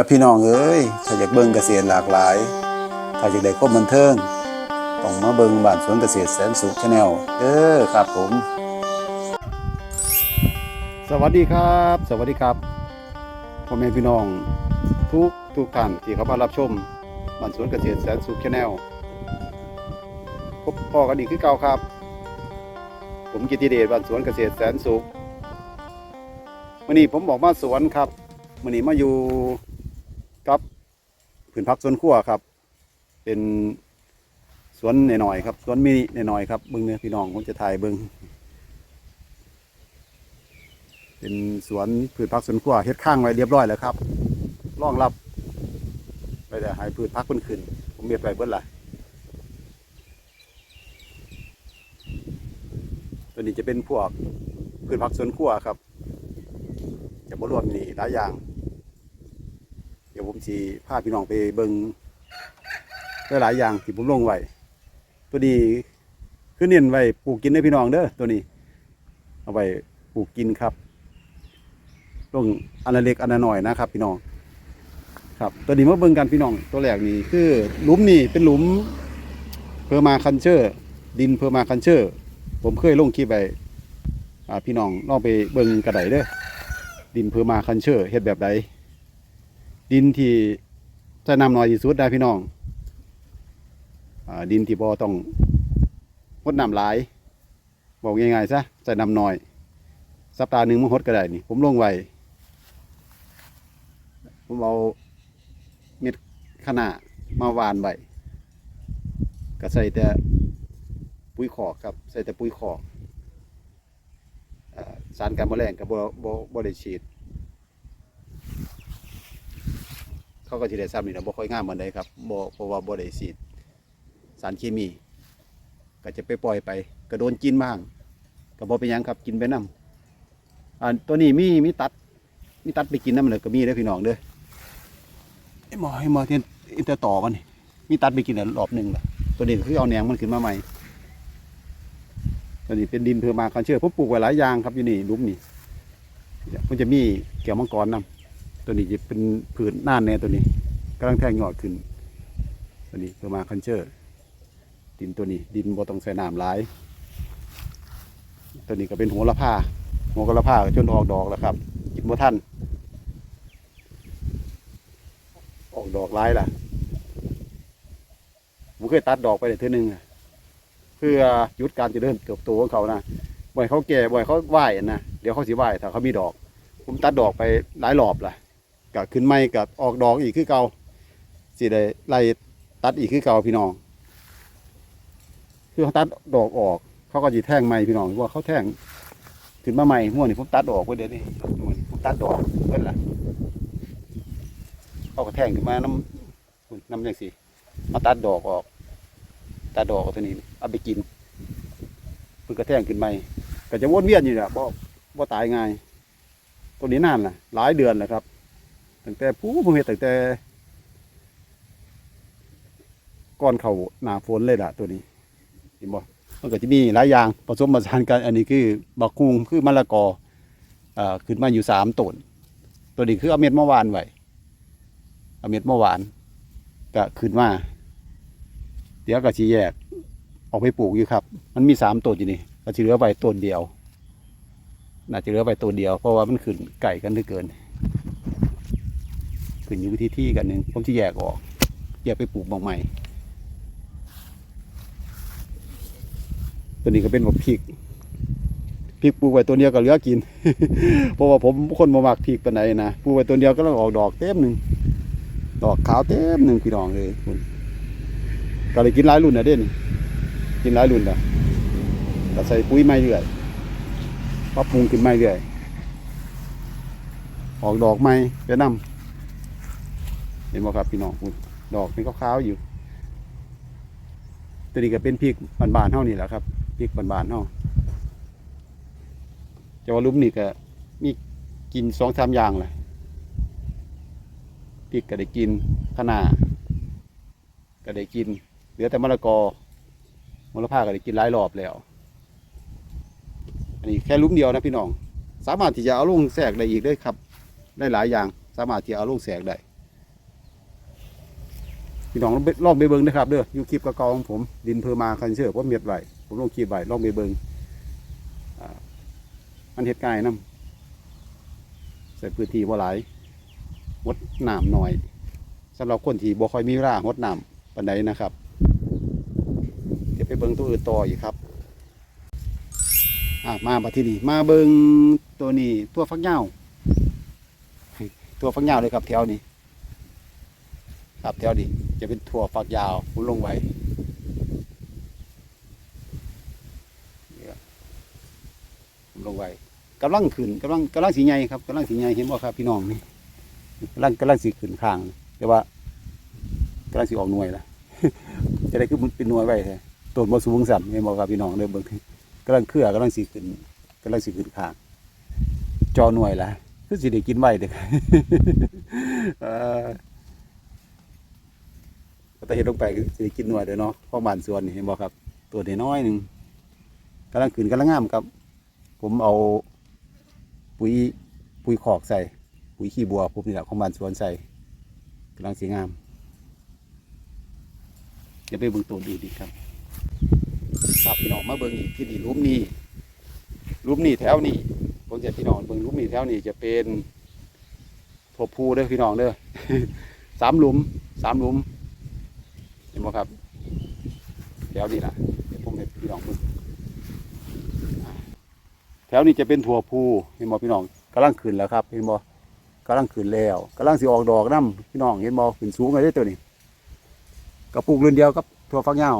อะพี่น้องเอ้ยถ้าอยากเบิ่งเกษตรหลากหลาย ถ้าอยากได้ความบันเทิงต้องมาเบิ่งบ้านสวนเกษตรแสนสุขชาแนลเด้อครับผม สวัสดีครับ สวัสดีครับพ่อแม่พี่น้อง ทุกทุกท่านที่เข้ามารับชมบ้านสวนเกษตรแสนสุขชาแนลพบพ่อกันอีกคือเก่าครับ ผมกิติเดชบ้านสวนเกษตรแสนสุขวันนี้ผมบอกมาสวนครับวันนี้มาอยู่ ผืนพักสวนครัวครับ เป็นสวนหน่อยๆครับ สวนมินิหน่อยๆครับเบิ้งเนี่ยพี่น้องผมจะถ่ายเบิ้งเป็นสวนพืชพักสวนครัวเฮ็ดข้างไว้เรียบร้อยแล้วครับรองรับไปแต่ให้พืชพักเพิ่นขึ้น ผมเมียไว้เบิ้ละตัวนี้จะเป็นพวกพืชพักสวนครัวครับ จะมารวมนี่หลายอย่าง ผมสีพาพี่น้องไปเบิงหลายๆอย่างที่ผมลงไว้ตัวนี้คือเน้นไว้ปลูกกินได้พี่น้องเด้อตัวนี้ เอาไว้ปลูกกินครับลงอันเล็กอันหน่อยนะครับ พี่น้อง ครับ ตัวนี้มาเบิ่งกันพี่น้อง ตัวแรกนี่คือหลุมนี่เป็นหลุมเพอร์มาคันเชอร์ ดินเพอร์มาคันเชอร์ ผมเคยลงคลิปไปพี่น้องลองไปเบิ่งกระไดเด้อดินเพอร์มาคันเชอร์เฮ็ดแบบใด ดินที่จะนำน้อยที่สุดได้พี่น้องอดินที่บ่ต้องหดน้ำหลาย บอกง่ายๆซะจะนำน้อย สัปดาห์หนึ่งมันหดก็ได้นี่ ผมลงไว้ผมเอาเม็ดขนาดมาวานไว้ก็ใส่แต่ปุ๋ยขอกครับ ใส่แต่ปุ๋ยขอกสารกันแมลงกับบบ่บ่ได้ฉีด เขาก็จะได้ซ้ำนี่นะบ่ค่อยง่ามเหมือนใดครับบ่เพราะว่าบ่ได้ฉีดสารเคมี ก็จะไปปล่อยไปก็โดนกินบ้างก็บ่เป็นหยังครับกินไปนํอ่าตัวนี้มีมีตัดมีตัดไปกินน้ำเลยก็มีเด้อพี่น้องเด้อไอ้หมอไอ้หมอเทียนอินเตอร์ต่อมันนี่มีตัดไปกินแล้วรอบหนึ่งละตัวนี้ก็คือเอาแหนงมันขึ้นมาใหม่ตัวนี้เป็นดินเพื่อมาคันเชื่อผมปลูกไว้หลายอย่างครับอยู่นี่หลุมนี่มันจะมีแก้วมังกรนํ ตัวนี้จะเป็นผืนน่านแน่ตัวนี้กำลังแทงหยอดขึ้น ตัวนี้เพื่อมาคันเชอร์ ดินตัวนี้ ดินบ่ต้องใส่น้ำหลาย ตัวนี้ก็เป็นหัวละผ้าหัวกระผ้าก็จนออกดอกแล้วครับ กินบ่ทันออกดอกหลายล่ะผมเคยตัดดอกไปเลยเท่านึงอเพื่อหยุดการเจริญเติบโตของเขานะบ่อยเขาแก่บ่อยเขาไหวนะเดี๋ยวเขาสิไหวถ้าเขามีดอก ผมตัดดอกไปหลายรอบล่ะ ก็ขึ้นไม่กับออกดอกอีกคือเก่าสิได้ไล่ตัดอีกคือเก่าพี่น้อง คือเขาตัดดอกออก เขาก็จีแท่งใหม่พี่น้องว่าเขาแท่งขึ้นมาใหม่ม่วนี่ผมตัดดอกไว้เดี๋ยวนี้ม่วนี่ผมตัดดอกเพิ่นล่ะเขาก็แท่งขึ้นมาน้ำน้ำจังสิมาตัดดอกออกตัดดอกตัวนี้เอาไปกินเพิ่นก็แท่งขึ้นใหม่ก็จะวนเวียนอยู่แหละบ่บ่ตายง่ายตัวนี้นานล่ะ หลายเดือนแล้วครับ ตั้งแต่ผู้ผมเห็นตั้งแต่ก่อนเขาหนาฝนเลยล่ะตัวนี้เห็นบ่มันก็จะมีหลายอย่างผสมผสานกันอันนี้คือบักคุงคือมะละกออ่าขึ้นมาอยู่สามต้นตัวนี้คือเอาเม็ดเมะหวานไว้เอาเม็ดเมะหวานก็ขึ้นมาเดี๋ยวก็ชีแยกออกไปปลูกอยู่ครับ มันมีสามต้นอยู่นี่ก็จะเหลือไว้ต้นเดียว น่าจะเหลือไปตัวเดียวเพราะว่ามันขึ้นไก่กันเหลือเกิน ขึ้นอยู่ที่ที่กันหนึ่งผมจะแยกออกแยกไปปลูกบางใหม่ ตัวนี้ก็เป็นแบบพริกพริกปลูกไว้ตัวเดียวก็เหลือกิน เพราะว่าผมคนมามักพริกปานไหนนะปลูกไว้ตัวเดียวก็ต้องออกดอกเต็มหนึ่งดอกขาวเต็มหนึ่งพี่น้องเลยคุณก็เลยกินหลายรุ่นนะเด่นกินหลายรุ่นนะก็ใส่ปุ๋ยไม่เรื่อยปรับปรุงขึ้นไม่เรื่อยออกดอกไม้ไปนำ เห็นไหมครับพี่น้องดอกนี่ขาวๆอยู่ ตัวนี้ก็เป็นพริกบานๆเท่านี่แหละครับพริกบานๆเท่าจะว่าลุ่มนี่ก็มีกินสองสามอย่างเลยพริกก็ได้กินคะน้าก็ได้กิน เหลือแต่มะละกอมะละพร้าก็ได้กินหลายรอบแล้ว อันนี้แค่ลุมเดียวนะพี่น้อง สามารถที่จะเอาลงแสกได้อีกได้ครับ ได้หลายอย่าง สามารถที่จะเอาลงแสกได้ พี่น้องลองไปเบิ่งนะครับเด้ออยู่คลิปก่าๆของผมดินเพอมาคันเชื่อผมเม็ดไว้ผมลงคลิปไว้ลองไปเบิ่งอันเฮ็ดง่ายนํใส่พื้นที่บ่หลายงดน้ำหน่อยสำหรับคนที่บ่ค่อยมีเวลางดน้ำปานใดนะครับ เดี๋ยวไปเบิ่งตัวอื่นต่ออีกครับมาบัดที่นี้มาเบิ่งตัวนี้ตัวฟักยาวตัวฟักยาวเลยครับแถวนี้ครับแถวนี้ จะเป็นถั่วฝักยาวผมลงไว้ลงไว้กำลังขึ้นกำลังกำลังสีใหญ่ครับกำลังสีใหญ่เห็นบ่ครับพี่น้องนี่กำลังกำลังสีขึ้นข้างแต่ว่ากำลังสีออกหน่วยละจะได้คือมันเป็นหน่วยไว้แท้ต้นบ่สูงสั่นเห็นบ่ครับพี่น้องเด้อเบิ่งกำลังเครือกำลังสีขึ้นกำลังสีขึ้นข้างจอหน่วยละคือสิได้กินไว้เด้อเอ่อ แต่เห็นลงไปก็สิกินหน่วยเด้อเนาะพราะบ้านสวนนี่เห็นบ่ครับ ตัวน้อยหนึ่งกำลังขึ้นกำลังงามครับ ผมเอาปุ๋ยปุ๋ยขอกใส่ ปุ๋ยขี้บัวผมนี่แหละของบานสวนใส่กำลังสีงามเดี๋ยวไปเบิ่งตัวดีดีครับครับพี่น้องมาเบิ่งอีกที่นี่รูปนี้รูปนี้แถวนี้ผมจะพี่น้องเบิ่งรูปนี้แถวนี้จะเป็นถั่วพูเด้อพี่น้องเด้อสามหลุมสามหลุม ห็นไหมครับแถวนี้นะเดี๋ยวผมให้พี่น้องดูแถวนี้จะเป็นถั่วพูเห็นบ่พี่น้องกำลังขึ้นแล้วครับเห็นบ่กำลังขึ้นแล้วกำลังสิออกดอกน้ำพี่น้องเห็นบ่ขึ้นสูงเลยเด้ตัวนี้กระปุกเรือนเดียวกับถั่วฟักยาว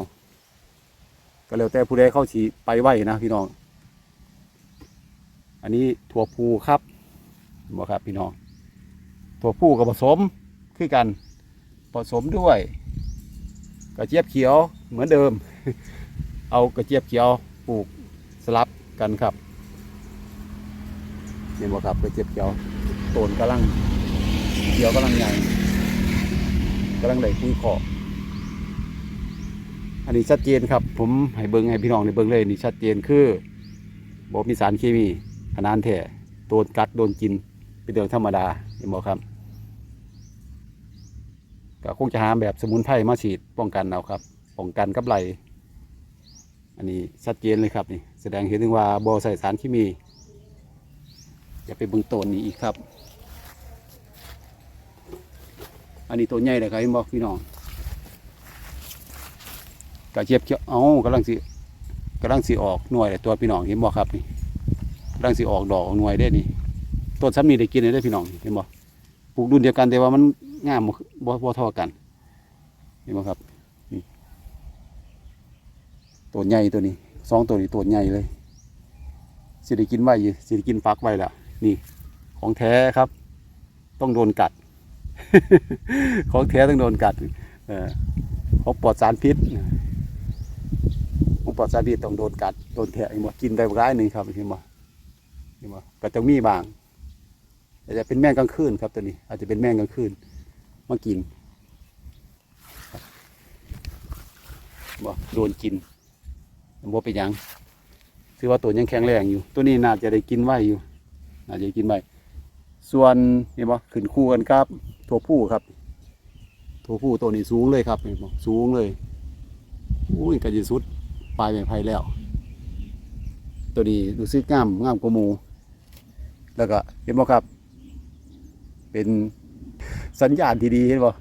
ก็แล้วแต่ผู้ใดเข้าสีไปไหวนะพี่น้อง อันนี้ถั่วพูครับเห็นบ่ครับพี่น้องถั่วพูกับผสมคือกันผสมด้วย กระเจี๊ยบเขียวเหมือนเดิม เอากระเจี๊ยบเขียวปลูกสลับกันครับเห็นบ่ครับกระเจี๊ยบเขียวต้นกำลังเขียวกำลังใหญ่กำลังได้คุยขอบอันนี้ชัดเจนครับ ผมให้เบิ้งให้พี่น้องในเบิ้งเลยนี่ชัดเจนคือบอกมีสารเคมีขนาดแท้โดนกัดโดนกินเป็นเรื่องธรรมดาเห็นบ่ครับ ก็คงจะหาแบบสมุนไพรมาฉีดป้องกันเอาครับ ป้องกันกับไหลอันนี้ชัดเจนเลยครับนี่แสดงเห็นถึงว่าบอใส่สารเคมีอย่าไปเบึงต้นนี้อีกครับ อันนี้ตัวใหญ่เลยครับบอกพี่น้องกระเจี๊ยบเขียวเอากำลังสิกำลังสิออกหน่วยเลยตัวพี่น้องเห็นบอครับนี่กำลังสิออกดอกหน่วยได้นี่ต้นซ้ำนี่ได้กินได้พี่น้องเห็นบอปลูกรุ่นเดียวกันแต่ว่ามัน งามบ่บ่บ่เท่ากันเห็นไหมครับนี่ตัวใหญ่ตัวนี้สองตัวนี้ตัวใหญ่เลยสิได้กินไว้อยู่สิได้กินฟักไว้ละนี่ ของแท้ครับ ต้องโดนกัด ของแท้ต้องโดนกัดเออของปลอดสารพิษของปลอดสารพิษต้องโดนกัดโดนแทะเห็นบ่กินได้ร้ายหนึ่งครับเห็นบ่เห็นบ่ก็จะมีบางแต่จะเป็นแมงกลางคืนครับตัวนี้ อาจจะเป็นแมงกลางคืน มากินบ่โดนกินบ่เป็นยังถือว่าตัวยังแข็งแรงอยู่ ตัวนี้น่าจะได้กินไว้อยู่ น่าจะได้กินไว้ส่วนนี่บ่ขึ้นคู่กันครับตัวผู้ครับ ตัวผู้ตัวนี้สูงเลยครับเห็นบ่สูงเลยอุ้ยกระจิสุดปลายไม้ไผ่แล้ว ตัวนี้รู้สึกงามงามกว่าหมู แล้วก็เห็นบ่ครับ เป็น สัญญาณที่ดีเห็นบ่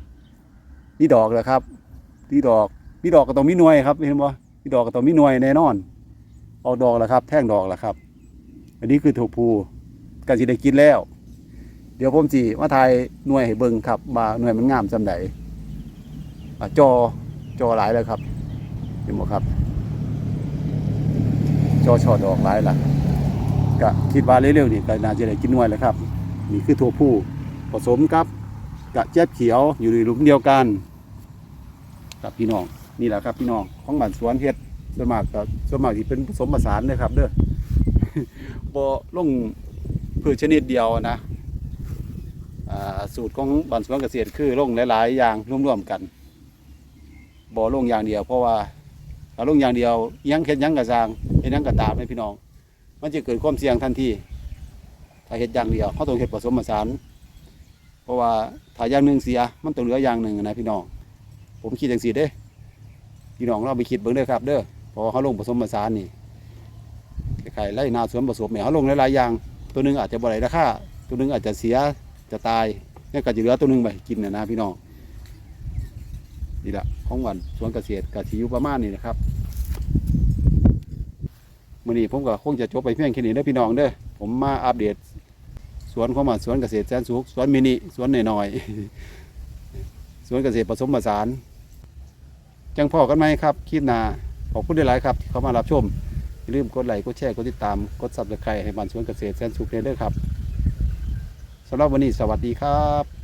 นี่ดอกแล้วครับนี่ดอกนี่ดอกก็ต้องมีหน่วยครับเห็นบ่นี่ดอกก็ต้องมีหน่วยแน่นอนออกดอกแล้วครับ แท่งดอกแล้วครับ อันนี้คือถูกภูกันสิได้กินแล้ว เดี๋ยวผมจีมาถ่ายหน่วยให้เบิ่งครับว่าหน่วยมันงามจำไดอะจอจอหลายแล้วครับเห็นบ่ครับ จอชอดอกหลายละก็คิดว่าเร็วๆนี่ก็น่าจะได้กินหน่วยแล้วครับ นี่คือถั่วผู้ผสมกับ กระเจี๊ยบเขียวอยู่ในหลุมเดียวกันกับพี่น้องนี่แหละครับพี่น้องของบ้านสวนเฮ็ดส่วนมากก็ส่วนมากที่เป็นผสมผสานเลยครับ เด้อบ่ลงพืชชนิดเดียวนะอ่าสูตรของบ้านสวนเกษตรคือลงหลาย ๆ อย่างร่วมๆกันบ่ลงอย่างเดียว เพราะว่าถ้าลงอย่างเดียวยังเฮ็ดยังกระซางเฮ็ดยังกระตามให้พี่น้อง มันจะเกิดความเสี่ยงทันทีถ้าเฮ็ดอย่างเดียวเขาต้องเฮ็ดผสมผสาน เพราะว่าถ้าอย่างหนึ่งเสีย มันต้องเหลืออย่างหนึ่งนะพี่น้อง ผมคิดจังซี่เด้ พี่น้องเราไปคิดเบิ่งเด้อครับ เด้อเพอเขาลงผสมผสานนี่คล้ายๆไล่นาสวนผสมเนี่ยเขาลงหลายๆอย่าง ตัวหนึงอาจจะบ่ได้ราคาตัวหนึงอาจจะเสียจะตายเนี่ยก็จะเหลือตัวหนึงไปกินนะนะพี่น้องนี่แหละของหวันสวนเกษตรกสิอยู่ประมาณนี้นะครับมื่อนี้ผมก็คงจะจบไปเพียงแค่นี้เด้อพี่น้องเด้อผมมาอัปเดต วนของมาสวนเกษตรแสนสุขสวนมินิสวนหน่อยๆสวนเกษตรผสมผสาน จังพ่อกันไหมครับคิดนาขอบคุณได้หลายครับที่เข้ามารับชมอย่าลืมกดไลค์กดแชร์กดติดตามกดซับสไครต์ให้บ้านสวนเกษตรแสนสุขเด้อครับสำหรับวันนี้สวัสดีครับ